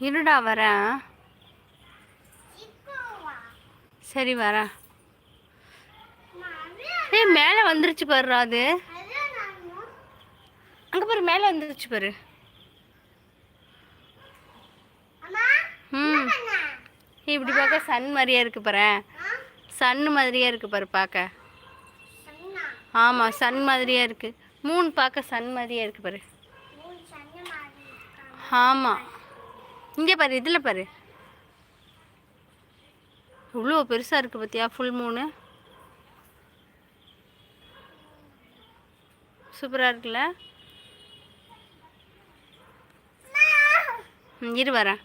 இருடா வரேன். சரி வரேன். ஏய் மேலே வந்துருச்சு பாருடா அது. அங்கே பாரு மேலே வந்துருச்சு பாரு. ம். இப்படி பார்க்க சன் மாதிரியே இருக்கு பாரு. சன் மாதிரியே இருக்கு பாரு பார்க்க ஆமாம் சன் மாதிரியே இருக்கு. மூணு பார்க்க சன் மாதிரியே இருக்கு பாரு. ஆமாம் இங்கே பாரு இதில் பாரு. இவ்வளோ பெருசாக இருக்குது பார்த்தியா ஃபுல் மூணு சூப்பராக இருக்குல்ல? இரு வரேன்.